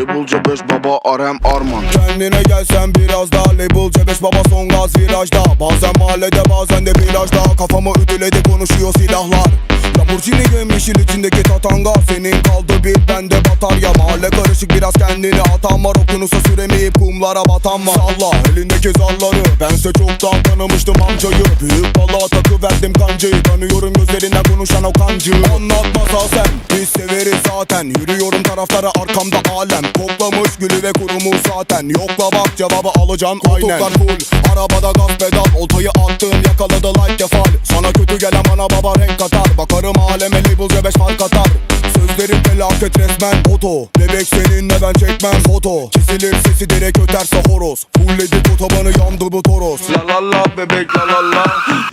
Label C5 baba Arem Arman. Kendine gelsen biraz daha Label C5 baba son gaz virajda. Bazen mahallede bazen de plajda Kafamı ütüledi konuşuyor silahlar Lamborghini yemişil içindeki tatanga Senin kaldı bir bende batarya. Mahalle karışık biraz kendini atan var. Okyanusa süremeyip kumlara batan var. Salla elindeki zarları. Bense çoktan tanımıştım amcayı. Büyük balığa takı verdim kancayı. Tanıyorum gözlerinden konuşan o kancı. Anlatmasa sen biz severiz zaten. Yürüyorum taraflara arkamda alem. Koklamış gülü ve kurumuş zaten. Yokla bak cevabı alacağım aynen. Koltuklar full arabada gaz pedal. Oltayı attım yakaladı like defal Sana kötü gelen bana baba renk katar Bakarım aleme label C5 fark atar Sözlerim felaket resmen foto Bebek seninle ben çekmem foto Kesilir sesi direkt öterse horoz Fullledik otobanı yandı bu toros La la la bebek la la la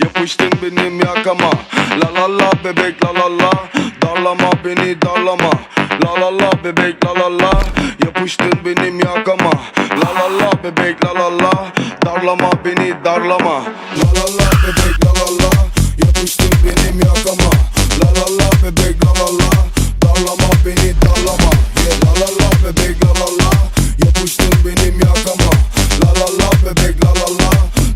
Yapıştın benim yakama La la la bebek la la la Darlama beni darlama La la la bebek la la la Yapıştın benim yakama La la la bebek la la la Darlama beni darlama La la la bebek la la la Yapıştın benim yakama. La la la bebek la la la. Darlama beni darlama yeah. La la la bebek la la la. Yapıştın benim yakama. La la la bebek la la la.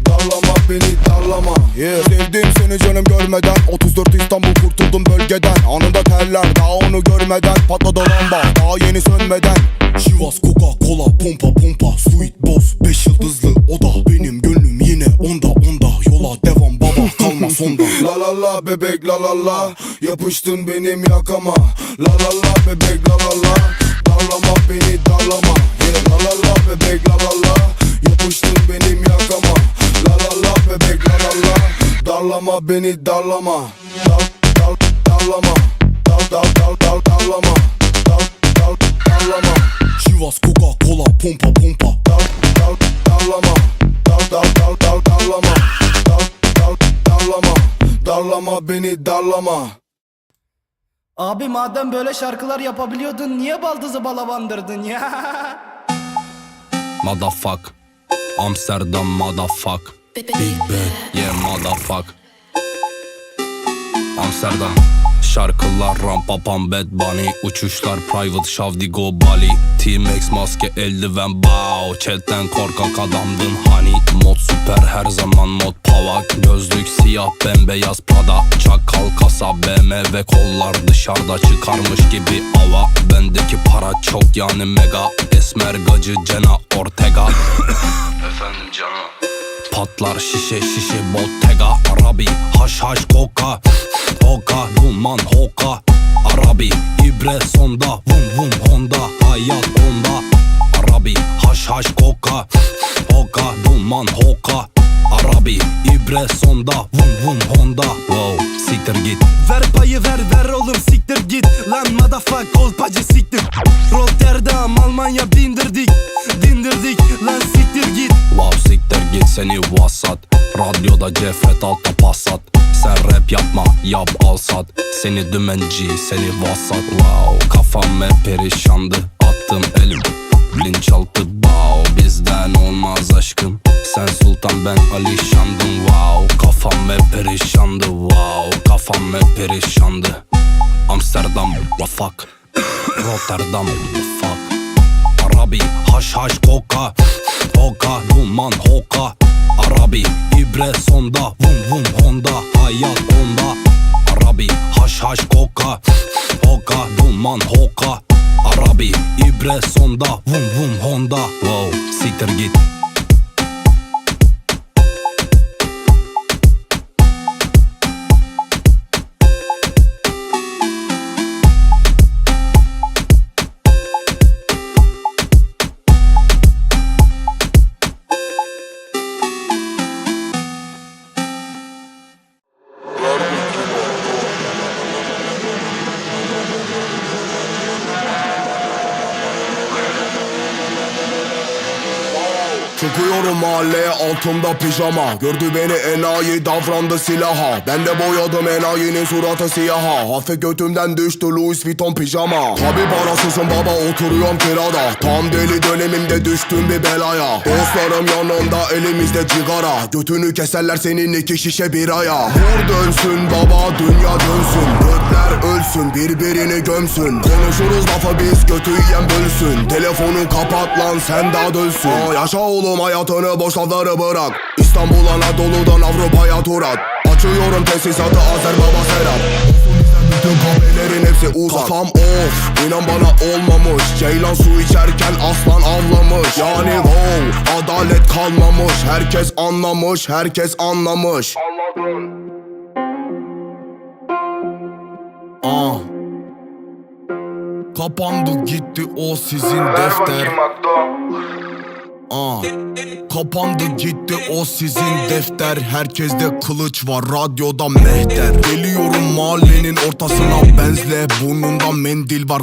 Darlama beni darlama yeah. Sevdim seni canım görmeden. 34 İstanbul kurtuldum bölgeden. Anında terler daha onu görmeden. Patladı lamba daha yeni sönmeden. Şivas Coca Cola pompa pompa. Sweet Boss 5 yıldızlı kalma sonda La la la bebek la la la. Yapıştın benim yakama. La la la bebek la la la. Darlama beni darlama. Yeah. La la la bebek la la la. Yapıştın benim yakama. La la la bebek la la la. Darlama beni darlama. Dar dar darlama. Dar dar dar dar darlama. Dar dar darlama. Şivas Coca Cola pompa pompa. Dar dar darlama. Dar dar dar dar darlama. Dar dar darlama Darlama beni darlama. Abi madem böyle şarkılar yapabiliyordun niye baldızı balavandırdın ya? Motherfuck. Amsterdam motherfuck. Big Ben. Yeah motherfuck. Amsterdam Şarkılar rampa pam bad bunny. Uçuşlar private şavdigo Bali. T-Max maske eldiven bow. Chatten korkak adamdın hani Mod süper her zaman mod pava Gözlük siyah bembeyaz Prada Çakal kasa BMW kollar dışarıda çıkarmış gibi ava Bendeki para çok yani mega. Esmer gacı Cena Ortega. Efendim canım Patlar şişe şişe bottega Arabi. Haş haş koka. Hoka duman hoka. Arabi. İbre sonda. Vum vum honda. Hayat onda. Arabi. Haş haş koka. Hoka duman hoka. Arabi. İbre sonda. Vum vum honda. Wow siktir git. Ver payı ver ver oğlum siktir git. Lan motherfuck kolpacı siktir. Rotterdam Almanya bindirdik seni vasat. Radyoda cefret altta pasat Sen rap yapma yap al sat. Seni dümenci seni vasat. Wow kafam hep perişandı. Attım elim linçaltı Wow bizden olmaz aşkım. Sen sultan ben alişandım. Wow kafam hep perişandı. Wow kafam hep perişandı. Amsterdam fuck Rotterdam fuck Arabi haş haş koka. Hoka duman hoka Arabi ibre sonda Vum vum honda hayat onda. Arabi haş haş koka Hoka duman hoka. Arabi ibre sonda Vum vum honda. Wow siktir git Çıkıyorum mahalleye altımda pijama. Gördü beni enayi davrandı silaha. Ben de boyadım enayinin suratı siyaha. Hafif götümden düştü Louis Vuitton pijama. Tabi parasızım baba oturuyorum kirada. Tam deli dönemimde düştüm bir belaya. Dostlarım yanımda elimizde cigara. Götünü keserler senin iki şişe biraya Vur dönsün baba dünya dönsün. Götler ölsün birbirini gömsün. Konuşuruz lafı biz götü yiyen bölsün. Telefonu kapat lan sen daha dönsün. Aa, Yaşa oğlum hayatını boş lafları bırak. İstanbul Anadolu'dan Avrupa'ya tur at. Açıyorum tesisatı Azer Baba Serap bütün kahvelerin hepsi uzak. Kafam off inan bana olmamış. Ceylan su içerken aslan avlamış. Yani wow adalet kalmamış. Herkes anlamış herkes anlamış. Aa. Kapandı gitti o sizin defter Aa. Kapandı gitti o sizin defter Herkeste kılıç var radyoda mehter Geliyorum mahallenin ortasına benzle Burnunda mendil var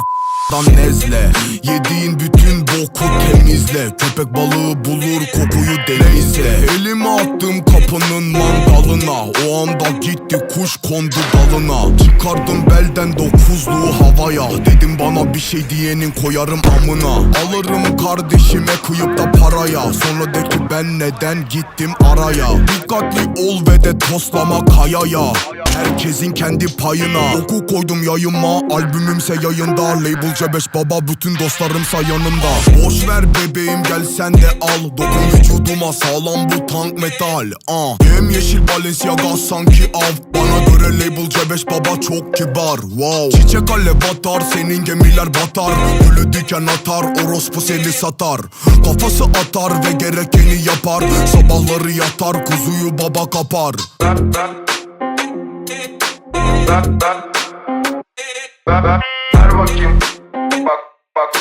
dan nezle. Yediğin bütün boku temizle. Köpek balığı bulur kokuyu denizde Elimi attım kapının mandalına. O anda gitti kuş kondu dalına. Çıkardım belden dokuzluğu havaya. Dedim bana bir şey diyenin koyarım amına. Alırım kardeşime kıyıp da paraya. Sonra de ki ben neden gittim araya? Dikkatli ol ve de toslama kayaya Herkesin kendi payına. Oku koydum yayıma. Albümümse yayında. Label C5 baba. Bütün dostlarımsa yanımda. Boş ver bebeğim gel sen de al. Dokun vücuduma. Sağlam bu tank metal. Uh. Yem yeşil Balenciaga sanki av. Bana göre label C5 baba çok kibar. Wow. Çiçek ale batar senin gemiler batar. Gülü diken atar orospu seni satar. Kafası atar ve gerekeni yapar. Sabahları yatar kuzuyu baba kapar Ver bakayım. Bak bak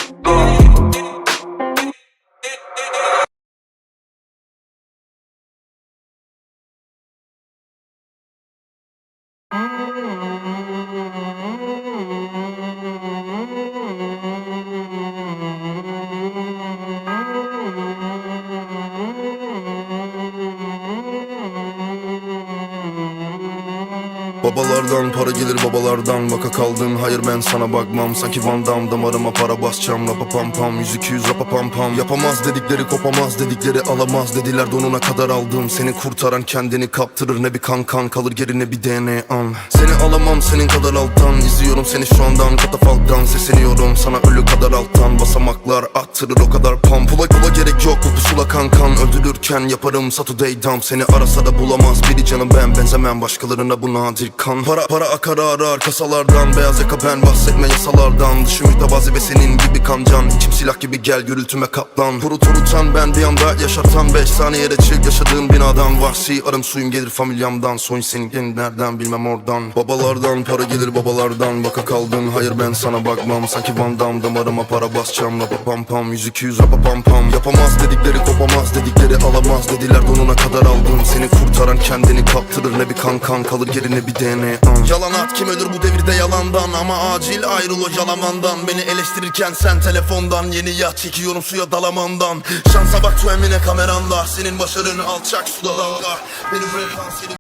Babalardan para gelir babalardan. Vaka kaldın hayır ben sana bakmam. Sanki Van Damme damarıma para basacağım. Rapa pam pam yüz iki yüz rapa pam pam. Yapamaz dedikleri kopamaz dedikleri alamaz Dediler. Donuna kadar aldım. Seni kurtaran kendini kaptırır. Ne bir kan kan kalır geri ne bir DNA an. Seni alamam senin kadar alttan. İzliyorum seni şu andan katafalktan Sesleniyorum sana ölü kadar alttan. Basamaklar attırır o kadar pam. Pula pula gerek yok. Bu pusula kankan Öldürürken yaparım. Saturday dump. Seni arasa da bulamaz. Biri canım ben Benzemem. Başkalarına bu nadir kan Para para akar arar kasalardan. Beyaz yaka ben bahsetme yasalardan. Dışı mütevazi ve senin gibi kancan. İçim silah gibi gel gürültüme katlan Kurut unutan ben bir anda yaşartan Beş saniyede çık yaşadığım binadan. Vahsi arım suyum gelir familyamdan. Soyun senin gelin nereden bilmem oradan. Babalardan para gelir babalardan. Baka kaldın hayır ben sana bakmam. Sanki Van Damme damarıma para basacağım. Rapa pam pam yüz iki yüz rapa pam pam. Yapamaz dedikleri kopamaz dedikleri alamaz Dediler. Donuna kadar aldım. Seni kurtaran kendini kaptırır. Ne bir kan kan kalır geri ne bir DNA an. Yalan at kim ölür bu devirde yalandan? Ama acil ayrıl o yalamandan. Beni eleştirirken sen telefondan. Yeni yat çekiyorum suya dalamandan. Şansa bak tu emine kameranda Senin başarın alçak suda dalga. Benim frekansiyeli